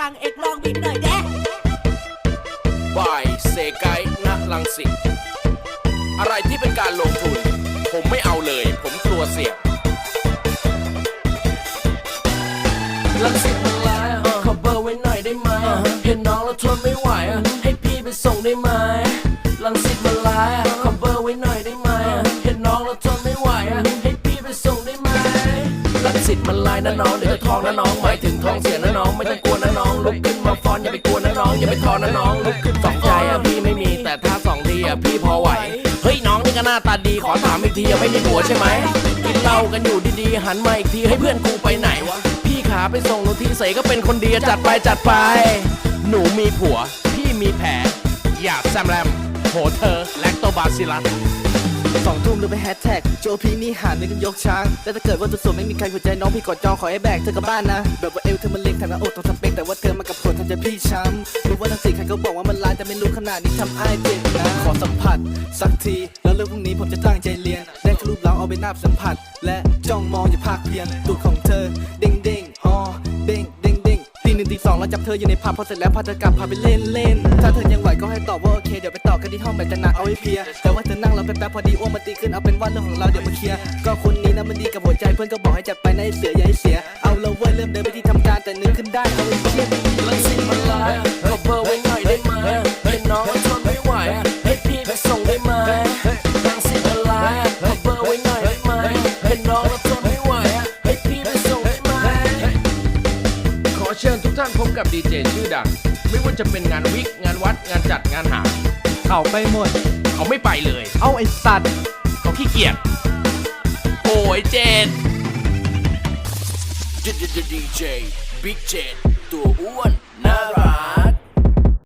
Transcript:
จังเอกลองบินหน่อยแด้บายเซไกณลังสิตอะไรที่เป็นการลงทุน ผมไม่เอาเลย ผมกลัวเสี่ยงลังสิตมันร้ายขอเบอร์ไว้หน่อยได้ไหมเห็นน้องแล้วทนไม่ไหวอะให้พี่ไปส่งได้ไหม น้ายนะน้องเดี๋ยวจะท้องนะน้องหมายถึงท้องเสียนะน้องไม่ต้องกลัวนะน้องลุกขึ้นมาฟ้อนอย่าไปกลัวนะน้องอย่าไปท้อนะน้องลุกขึ้นสองใจอะพี่ไม่มีแต่ถ้าสองทีอะพี่พอไหวเฮ้ยน้องนี่ก็หน้าตาดีขอถามอีกทีอะไม่มีผัวใช่ไหมกินเหล้ากันอยู่ดีๆหันมาอีกทีให้เพื่อนกูไปไหนวะพี่ขาไปส่งหนูทีเสก็เป็นคนดีจัดไปจัดไป หนูมีผัวพี่มีแผลอย่าแซมแรมโหเธอแลคโตบาซิลัส สองทุ่มหรือไปแฮชแท็กโจพีนี่หานึกกันยกช้างแต่ถ้าเกิดว่าตัวสวยไม่มีใครหัวใจน้องพี่กอดจองขอให้แบกเธอกลับบ้านนะ แบบว่าเอวเธอมันเล็กทำหน้าอกต้องสเปกแต่ว่าเธอมากับผลทำใจพี่ช้ำรู้ว่าทั้งสี่ใครก็บอกว่ามันร้ายแต่ไม่รู้ขนาดนี้ทำอ้ายเจ็บนะขอสัมผัส สักทีแล้วเรื่องพรุ่งนี้ผมจะตั้งใจเรียนได้แค่รูปเราเอาไปนาบสัมผัส และจ้องมองอย่าภาคเพียนตูดของเธอเด้ง จับเธออยู่ในผับพอเสร็จแล้วพาเธอกลับพาไปเล่นเล่นถ้าเธอยังไหวก็ให้ตอบว่าโอเคเดี๋ยวไปต่อกันที่ห้องแบบจะหนักเอาให้เพียแต่ว่าเธอนั่งเราแป๊บๆพอดีอ้วนมาตีขึ้นเอาเป็นว่าเรื่องของเราเดี๋ยวมาเคลียร์ก็คนนี้นะมันดีกับหัวใจเพื่อนก็บอกให้จัดไปนะไอ้เสืออย่าให้เสียเอาละเว้ยเริ่มเดินไปที่ทำการแต่นึกขึ้นได้เอาไอ้เชี่ย ทุกท่านพบกับดีเจชื่อดัง ไม่ว่าจะเป็นงานวิกงานวัดงานจัดงานหา เขาไปหมด เขาไม่ไปเลย เอาไอ้สัตว์เขาขี้เกียจโอ้ยเจนดีเจบิ๊กเจนตัวอ้วน